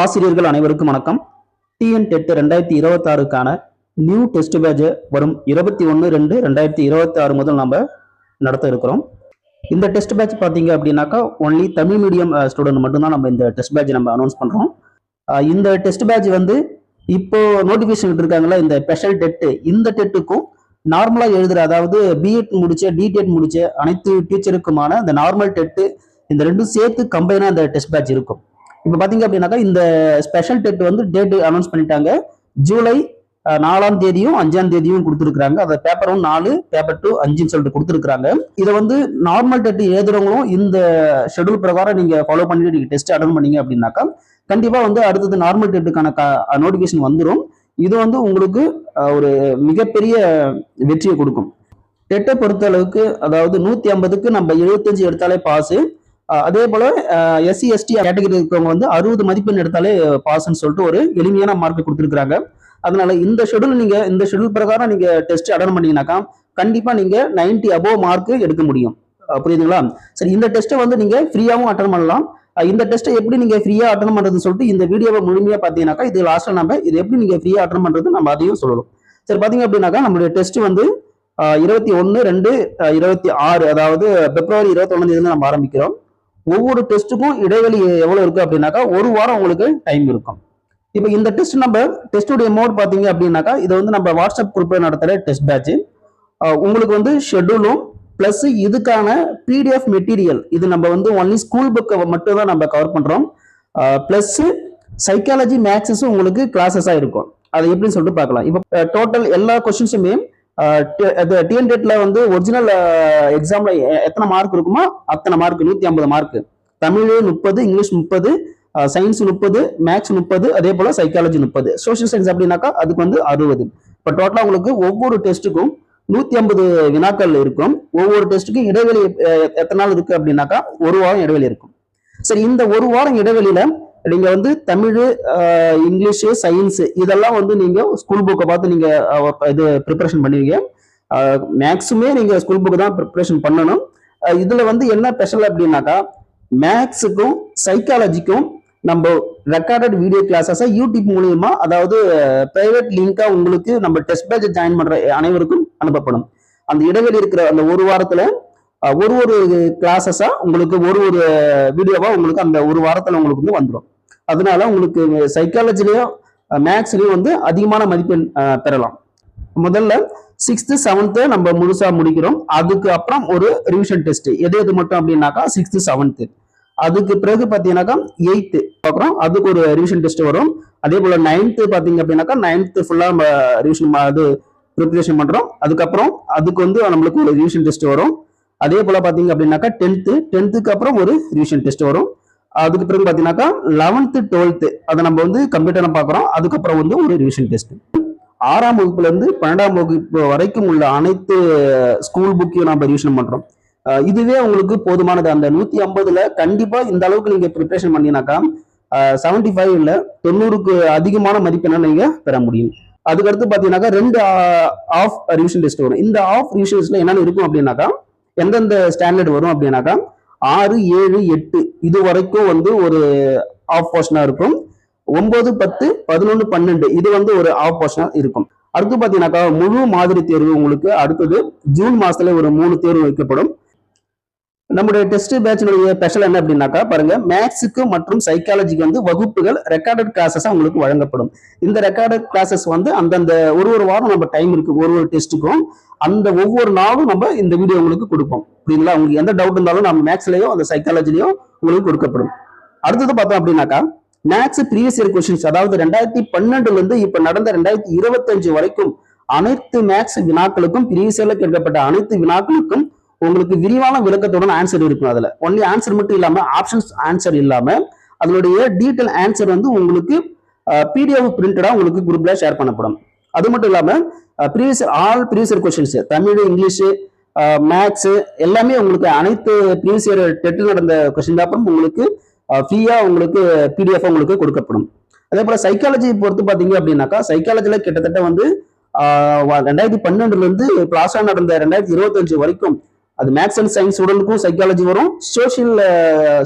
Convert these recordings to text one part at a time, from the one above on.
ஆசிரியர்கள் அனைவருக்கும் வணக்கம். டிஎன் டெட் ரெண்டாயிரத்தி இருபத்தாறுக்கான நியூ டெஸ்ட் பேட்ச் வரும் இருபத்தி ஒன்று ரெண்டு ரெண்டாயிரத்தி இருபத்தி ஆறு முதல் நம்ம நடத்த இருக்கிறோம். இந்த டெஸ்ட் பேட்ச் பார்த்தீங்க அப்படின்னாக்கா ஒன்லி தமிழ் மீடியம் ஸ்டூடெண்ட் மட்டும்தான் நம்ம இந்த டெஸ்ட் பேட்ச் நம்ம அனௌன்ஸ் பண்ணுறோம் இந்த டெஸ்ட் பேட்ச் வந்து இப்போ நோட்டிஃபிகேஷன் இருக்காங்களா இந்த ஸ்பெஷல் டெட்டு இந்த டெட்டுக்கும் நார்மலாக எழுதுகிற அதாவது பிஎட் முடிச்ச டிடெட் முடிச்ச அனைத்து டீச்சருக்குமான இந்த நார்மல் டெட்டு இந்த ரெண்டும் சேர்த்து கம்பைனாக இந்த டெஸ்ட் பேட்ச் இருக்கும். இப்போ பார்த்தீங்க அப்படின்னாக்கா இந்த ஸ்பெஷல் டெட் வந்து டேட் அனௌன்ஸ் பண்ணிட்டாங்க. ஜூலை நாலாம் தேதியும் அஞ்சாம் தேதியும் கொடுத்துருக்காங்க அந்த பேப்பர் ஒன் நாலு பேப்பர் டூ அஞ்சுன்னு சொல்லிட்டு கொடுத்துருக்காங்க இதை வந்து நார்மல் டெட் எழுதுறவங்களும் இந்த ஷெட்யூல் பிரகாரம் நீங்க ஃபாலோ பண்ணிட்டு நீங்க டெஸ்ட் அட்டன் பண்ணீங்க அப்படின்னாக்கா கண்டிப்பா வந்து அடுத்தது நார்மல் டெட்டுக்கான நோட்டிஃபிகேஷன் வந்துடும் இது வந்து உங்களுக்கு ஒரு மிகப்பெரிய வெற்றியை கொடுக்கும். டெட்டை பொறுத்த அளவுக்கு அதாவது நூத்தி ஐம்பதுக்கு நம்ம எழுபத்தஞ்சு எடுத்தாலே பாஸ் அதே போல எஸ்சி எஸ்டி கேட்டகரி இருக்கவங்க வந்து அறுபது மதிப்பெண் எடுத்தாலே பாஸ்ன்னு சொல்லிட்டு ஒரு எளிமையான மார்க் கொடுத்துருக்காங்க அதனால இந்த ஷெடியூல் நீங்க இந்த ஷெடியூல் பிரகாரம் நீங்க டெஸ்ட் அட்டன் பண்ணீங்கன்னாக்கா கண்டிப்பா நீங்க 90 அபோவ் மார்க் எடுக்க முடியும். புரியுதுங்களா? சரி இந்த டெஸ்ட்டை வந்து நீங்க ஃப்ரீயாகவும் அட்டன் பண்ணலாம். இந்த டெஸ்ட்டை எப்படி நீங்க ஃப்ரீயா அட்டன் பண்றதுன்னு சொல்லிட்டு இந்த வீடியோவை முழுமையா பாத்தீங்கன்னாக்கா இது லாஸ்ட்ல நம்ம இது எப்படி நீங்க ஃப்ரீயா அட்டன் பண்றது நம்ம அதையும் சொல்லலாம் சரி பாத்தீங்க அப்படின்னாக்கா நம்மளுடைய டெஸ்ட் வந்து இருபத்தி ஒன்று ரெண்டு இருபத்தி ஆறு அதாவது பிப்ரவரி இருபத்தி ஒன்னாம் தேதி நம்ம ஆரம்பிக்கிறோம். ஒவ்வொரு டெஸ்ட்டுக்கும் இடைவெளி எவ்வளோ இருக்குது அப்படின்னாக்கா ஒரு வாரம் உங்களுக்கு டைம் இருக்கும். இப்போ இந்த டெஸ்ட் நம்ம டெஸ்ட்டுடைய மோட் பார்த்தீங்க அப்படின்னாக்கா இது வந்து நம்ம வாட்ஸ்அப் குரூப்பில் நடத்துகிற டெஸ்ட் பேட்ச் உங்களுக்கு வந்து ஷெட்யூலும் ப்ளஸ் இதுக்கான பிடிஎஃப் மெட்டீரியல் இது நம்ம வந்து ஒன்லி ஸ்கூல் புக்கை மட்டும் தான் நம்ம கவர் பண்ணுறோம் ப்ளஸ்ஸு சைக்காலஜி மேக்ஸஸும் உங்களுக்கு கிளாஸஸாக இருக்கும். அதை எப்படின்னு சொல்லிட்டு பார்க்கலாம். இப்போ டோட்டல் எல்லா கொஷின்ஸுமே டிஎன் டெட்ல வந்து ஒரிஜினல் எக்ஸாம்ல எத்தனை மார்க் இருக்குமோ அத்தனை மார்க் நூத்தி ஐம்பது மார்க் தமிழ் முப்பது இங்கிலீஷ் முப்பது சயின்ஸ் முப்பது மேக்ஸ் முப்பது அதே போல சைக்காலஜி முப்பது. சோஷியல் சயின்ஸ் அப்படின்னாக்கா அதுக்கு வந்து அறுபது. இப்போ டோட்டலா உங்களுக்கு ஒவ்வொரு டெஸ்ட்டுக்கும் நூத்தி ஐம்பது வினாக்கள் இருக்கும். ஒவ்வொரு டெஸ்ட்டுக்கும் இடைவெளி எத்தனை நாள் இருக்கு அப்படின்னாக்கா ஒரு வாரம் இடைவெளி இருக்கும். சரி இந்த ஒரு வாரம் இடைவெளியில நீங்க வந்து தமிழ் இங்கிலீஷு சயின்ஸு இதெல்லாம் வந்து நீங்க ஸ்கூல் புக்கை பார்த்து நீங்க இது ப்ரிப்பரேஷன் பண்ணுவீங்க. மேக்ஸுமே நீங்க ஸ்கூல் புக்கு தான் ப்ரிப்பரேஷன் பண்ணணும். இதில் இதுல வந்து என்ன ஸ்பெஷல் அப்படின்னாக்கா மேக்ஸுக்கும் சைக்காலஜிக்கும் நம்ம ரெக்கார்டட் வீடியோ கிளாஸஸை யூடியூப் மூலியமா அதாவது பிரைவேட் லிங்கா உங்களுக்கு நம்ம டெஸ்ட் பேட்ச் ஜாயின் பண்ற அனைவருக்கும் அனுப்பப்படும். அந்த இடைவெளி இருக்கிற அந்த ஒரு வாரத்துல ஒரு ஒரு கிளாஸஸா உங்களுக்கு ஒரு ஒரு வீடியோவா உங்களுக்கு அந்த ஒரு வாரத்துல உங்களுக்கு வந்து வந்துடும் அதனால உங்களுக்கு சைக்காலஜிலையும் மேக்ஸ்லேயும் வந்து அதிகமான மதிப்பெண் பெறலாம். முதல்ல சிக்ஸ்த்து செவன்த்து நம்ம முழுசாக முடிக்கிறோம். அதுக்கு அப்புறம் ஒரு ரிவிஷன் டெஸ்ட் எது எது மட்டும் அப்படின்னாக்கா சிக்ஸ்த்து செவன்த்து அதுக்கு பிறகு பார்த்தீங்கன்னாக்கா எயித்து பார்க்குறோம். அதுக்கு ஒரு ரிவிஷன் டெஸ்ட் வரும். அதே போல் நைன்த்து பார்த்தீங்க அப்படின்னாக்கா நைன்த்து ஃபுல்லாக நம்ம ரிவிஷன் அது ப்ரிப்பரேஷன் பண்ணுறோம் அதுக்கப்புறம் அதுக்கு வந்து நம்மளுக்கு ஒரு ரிவிஷன் டெஸ்ட் வரும். அதே போல் பார்த்தீங்க அப்படின்னாக்கா டென்த்து டென்த்துக்கு அப்புறம் ஒரு ரிவிஷன் டெஸ்ட் வரும். அதுக்கு பிறகு பார்த்தீங்கன்னாக்கா லெவன்த்து டுவெல்த்து அதை நம்ம வந்து கம்ப்யூட்டரில் பார்க்குறோம். அதுக்கப்புறம் வந்து ஒரு ரிவிஷன் டெஸ்ட் ஆறாம் வகுப்புலேருந்து பன்னெண்டாம் வகுப்பு வரைக்கும் உள்ள அனைத்து ஸ்கூல் புக்கையும் நம்ம ரிவிஷன் பண்ணுறோம் இதுவே உங்களுக்கு போதுமானது. அந்த நூற்றி ஐம்பதுல கண்டிப்பாக இந்த அளவுக்கு நீங்கள் ப்ரிப்பரேஷன் பண்ணினாக்கா செவன்டி ஃபைவ் இல்லை தொண்ணூறுக்கு அதிகமான மதிப்பெண்ணை நீங்கள் பெற முடியும். அதுக்கடுத்து பார்த்தீங்கன்னாக்கா ரெண்டு ஆஃப் ரிவிஷன் டெஸ்ட் வரும். இந்த ஆஃப் ரிவிஷன் டெஸ்ட்டில் என்னென்ன இருக்கும் அப்படின்னாக்கா எந்தெந்த ஸ்டாண்டர்ட் வரும் அப்படின்னாக்கா ஆறு ஏழு எட்டு இது வரைக்கும் வந்து ஒரு ஆஃப் போர்ஷனா இருக்கும். ஒன்பது பத்து பதினொன்று பன்னெண்டு இது வந்து ஒரு ஆஃப் போர்ஷனா இருக்கும். அடுத்து பார்த்தீங்கன்னாக்கா முழு மாதிரி தேர்வு உங்களுக்கு அடுத்தது ஜூன் மாசத்துல ஒரு மூணு தேர்வு வைக்கப்படும். நம்முடைய டெஸ்ட் பேட்சினுடைய ஸ்பெஷல் என்ன அப்படின்னாக்கா பாருங்க மேக்ஸுக்கு மற்றும் சைக்காலஜிக்கு வந்து வகுப்புகள் ரெக்கார்டட் கிளாஸஸ் உங்களுக்கு வழங்கப்படும். இந்த ரெக்கார்டட் கிளாஸஸ் வந்து அந்தந்த ஒரு ஒரு வாரம் நம்ம டைம் இருக்கு ஒரு ஒரு டெஸ்ட்டுக்கும் அந்த ஒவ்வொரு நாளும் நம்ம இந்த வீடியோ உங்களுக்கு கொடுப்போம். அப்படிங்களா உங்களுக்கு எந்த டவுட் இருந்தாலும் நம்ம மேக்ஸ்லயோ அந்த சைக்காலஜிலையோ உங்களுக்கு கொடுக்கப்படும். அடுத்தது பார்த்தோம் அப்படின்னாக்கா மேக்ஸ் ப்ரீவியஸ் இயர் கொஸ்டின்ஸ் அதாவது ரெண்டாயிரத்தி பன்னெண்டுல இருந்து இப்ப நடந்த ரெண்டாயிரத்தி இருபத்தஞ்சு வரைக்கும் அனைத்து மேக்ஸ் வினாக்களுக்கும் ப்ரீவியஸ் இயர்ல கேட்கப்பட்ட அனைத்து வினாக்களுக்கும் உங்களுக்கு விரிவான விளக்கத்துடன் ஆன்சர் இருக்கும் அதில். ஒன்லி ஆன்சர் மட்டும் இல்லாமல் ஆப்ஷன்ஸ் ஆன்சர் இல்லாமல் அதனுடைய டீட்டெயில் ஆன்சர் வந்து உங்களுக்கு பிடிஎஃப் பிரிண்டடாக உங்களுக்கு குரூப்பில் ஷேர் பண்ணப்படும். அது மட்டும் இல்லாமல் previous all previous year Tamil English maths எல்லாமே உங்களுக்கு அனைத்து ப்ரீவியஸ் இயர் டெட்டில் நடந்த கொஸ்டின் பேப்பரும் உங்களுக்கு ஃப்ரீயாக உங்களுக்கு பிடிஎஃப் உங்களுக்கு கொடுக்கப்படும். அதே போல் சைக்காலஜி பொறுத்து பார்த்தீங்க அப்படின்னாக்கா சைக்காலஜியில் கிட்டத்தட்ட வந்து ரெண்டாயிரத்தி பன்னெண்டுலேருந்து இருந்து நடந்த ரெண்டாயிரத்தி இருபத்தஞ்சு வரைக்கும் அது மேத்ஸ் அண்ட் சயின்ஸ் ஸ்டூடெண்ட்டுக்கும் சைக்காலஜி வரும் சோஷியல்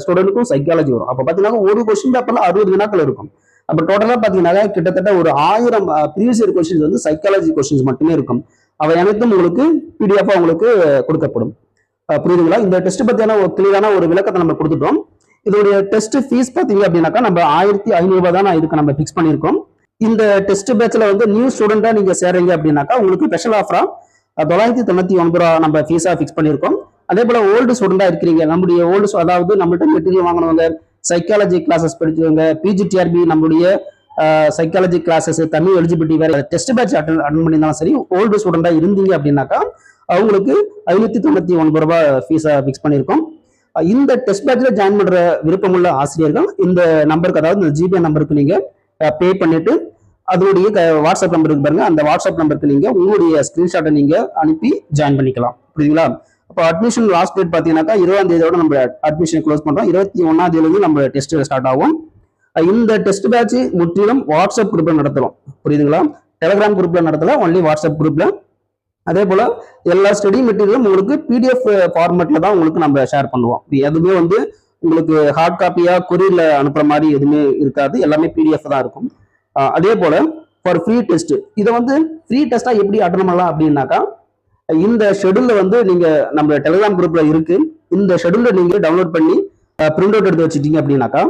ஸ்டூடெண்ட்டுக்கும் சைக்காலஜி வரும். அப்போ பார்த்தீங்கன்னா ஒரு கொஸ்டின் பேப்பர்ல அறுபது வினாக்கள் இருக்கும். அப்போ டோட்டலாக பார்த்தீங்கன்னா கிட்டத்தட்ட ஒரு ஆயிரம் ப்ரீவியஸ் இயர் கொஸ்டின்ஸ் வந்து சைக்காலஜி கொஸ்டின்ஸ் மட்டுமே இருக்கும். அவை அனைத்தும் உங்களுக்கு பிடிஎஃபாக உங்களுக்கு கொடுக்கப்படும். புரியுதுங்களா? இந்த டெஸ்ட் பற்றியான ஒரு கிளியரான ஒரு விளக்கத்தை நம்ம கொடுத்துட்டோம். இதோடைய டெஸ்ட் ஃபீஸ் பார்த்தீங்க அப்படின்னாக்கா நம்ம ஆயிரத்தி ஐநூறுபா தான் இதுக்கு நம்ம ஃபிக்ஸ் பண்ணியிருக்கோம். இந்த டெஸ்ட் பேட்ச்ல வந்து நியூ ஸ்டூடெண்ட்டாக நீங்க சேர்றீங்க அப்படின்னாக்கா உங்களுக்கு ஸ்பெஷல் ஆஃபராக தொள்ளாயிரத்தி தொண்ணூத்தி ஒன்பது ரூபா நம்ம ஃபீஸா ஃபிக்ஸ் பண்ணியிருக்கோம். அதே போல ஓல்டு ஸ்டூடெண்டா இருக்கிறீங்க நம்முடைய ஓல்டு அதாவது நம்மள்ட்ட மெட்டீரியல் வாங்கினவங்க சைக்காலஜி கிளாஸஸ் படிச்சவங்க பிஜிடிஆர்பி நம்மளுடைய சைக்காலஜி கிளாஸஸ் தமிழ் எலிஜிபிலிட்டி வேற டெஸ்ட் பேட்ச் அட்டன் அட்டன் பண்ணியிருந்தாலும் சரி ஓல்டு ஸ்டூடெண்டா இருந்தீங்க அப்படின்னாக்கா அவங்களுக்கு ஐநூத்தி தொண்ணூத்தி ஒன்பது ரூபாய் ஃபீஸா ஃபிக்ஸ் பண்ணியிருக்கோம். இந்த டெஸ்ட் பேட்ச்ல ஜாயின் பண்ற விருப்பமுள்ள ஆசிரியர்கள் இந்த நம்பருக்கு அதாவது இந்த ஜிபே நம்பருக்கு நீங்க பே பண்ணிட்டு அதனுடைய வாட்ஸ்அப் நம்பர் இருக்கு பாருங்க. அந்த வாட்ஸ்அப் நம்பருக்கு நீங்க உங்களுடைய ஸ்கிரீன்ஷாட்டை நீங்க அனுப்பி ஜாயின் பண்ணிக்கலாம். புரியுதுங்களா? அப்போ அட்மிஷன் லாஸ்ட் டேட் பார்த்தீங்கன்னாக்கா இருபதாம் தேதியோட நம்ம அட்மிஷன் க்ளோஸ் பண்றோம். இருபத்தி ஒன்னாம் தேதியிலிருந்து நம்ம டெஸ்ட் ஸ்டார்ட் ஆகும். இந்த டெஸ்ட் பேட்ச் முற்றிலும் வாட்ஸ்அப் குரூப்ல நடத்தலாம். புரியுதுங்களா? டெலிகிராம் குரூப்ல நடத்தல ஒன்லி வாட்ஸ்அப் குரூப்ல அதே போல எல்லா ஸ்டடி மெட்டீரியலும் உங்களுக்கு பிடிஎஃப் ஃபார்மேட்ல தான் உங்களுக்கு நம்ம ஷேர் பண்ணுவோம். எதுவுமே வந்து உங்களுக்கு ஹார்ட் காப்பியா கொரியர்ல அனுப்புற மாதிரி எதுவுமே இருக்காது. எல்லாமே பிடிஎஃப் தான் இருக்கும். அதே போல ஃபார் ஃப்ரீ டெஸ்ட் இதை வந்து ஃப்ரீ டெஸ்டா எப்படி அட்டன் பண்ணலாம் அப்படின்னாக்கா இந்த ஷெடியூல்ல வந்து நீங்க நம்ம டெலிகிராம் குரூப்ல இருக்கு. இந்த ஷெடியூல்ல நீங்க டவுன்லோட் பண்ணி பிரிண்ட் அவுட் எடுத்து வச்சுட்டீங்க அப்படின்னாக்கா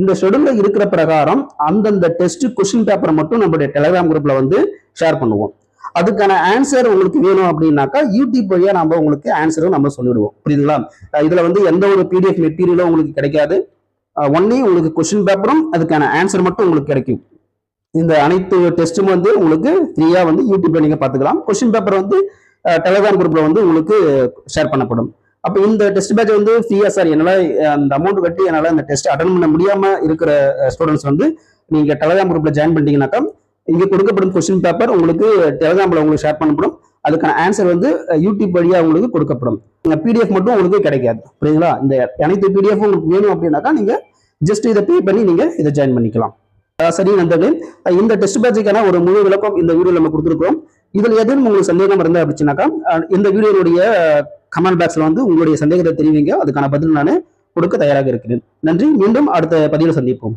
இந்த ஷெடியூல்ல இருக்கிற பிரகாரம் அந்தந்த டெஸ்ட் கொஸ்டின் பேப்பரை மட்டும் நம்மளுடைய டெலிகிராம் குரூப்ல வந்து ஷேர் பண்ணுவோம். அதுக்கான ஆன்சர் உங்களுக்கு வேணும் அப்படின்னாக்கா யூடியூப் வழியா நம்ம உங்களுக்கு ஆன்சரும் நம்ம சொல்லிடுவோம். புரியுதுங்களா? இதில் இதுல வந்து எந்த ஒரு பிடிஎஃப் மெட்டீரியலும் உங்களுக்கு கிடைக்காது. ஒன்லி உங்களுக்கு கொஸ்டின் பேப்பரும் அதுக்கான ஆன்சர் மட்டும் உங்களுக்கு கிடைக்கும். இந்த அனைத்து டெஸ்ட்டும் வந்து உங்களுக்கு ஃப்ரீயாக வந்து யூடியூப்ல நீங்கள் பார்த்துக்கலாம். கொஸ்டின் பேப்பர் வந்து டெலிகிராம் குரூப்பில் வந்து உங்களுக்கு ஷேர் பண்ணப்படும். அப்போ இந்த டெஸ்ட் பேட்ச் வந்து ஃப்ரீயா சார் என்னால் அந்த அமௌண்ட் கட்டி என்னால் அந்த டெஸ்ட் அட்டன் பண்ண முடியாமல் இருக்கிற ஸ்டூடெண்ட்ஸ் வந்து நீங்கள் டெலிகிராம் குரூப்பில் ஜாயின் பண்ணிட்டீங்கன்னாக்கா இங்கே கொடுக்கப்படும் கொஸ்டின் பேப்பர் உங்களுக்கு டெலிகிராம்ல உங்களுக்கு ஷேர் பண்ணப்படும். அதுக்கான ஆன்சர் வந்து யூடியூப் வழியாக உங்களுக்கு கொடுக்கப்படும். பிடிஎஃப் மட்டும் உங்களுக்கு கிடைக்காது. புரியுங்களா இந்த அனைத்து பிடிஎஃப் உங்களுக்கு வேணும் அப்படின்னாக்கா நீங்கள் ஜஸ்ட் இதை பே பண்ணி நீங்கள் இதை ஜாயின் பண்ணிக்கலாம். சரி நண்பர்களே இந்த டெஸ்ட் பேட்சுக்கான ஒரு முழு விளக்கம் இந்த வீடியோ நம்ம கொடுத்துருக்கோம் இதில் எதுவும் உங்களுக்கு சந்தேகம் இருந்தா அப்படின்னாக்கா இந்த வீடியோனுடைய கமெண்ட் பாக்ஸில் வந்து உங்களுடைய சந்தேகத்தை தெரிவிங்க. அதுக்கான பதில் நான் கொடுக்க தயாராக இருக்கிறேன். நன்றி. மீண்டும் அடுத்த பதிவில் சந்திப்போம்.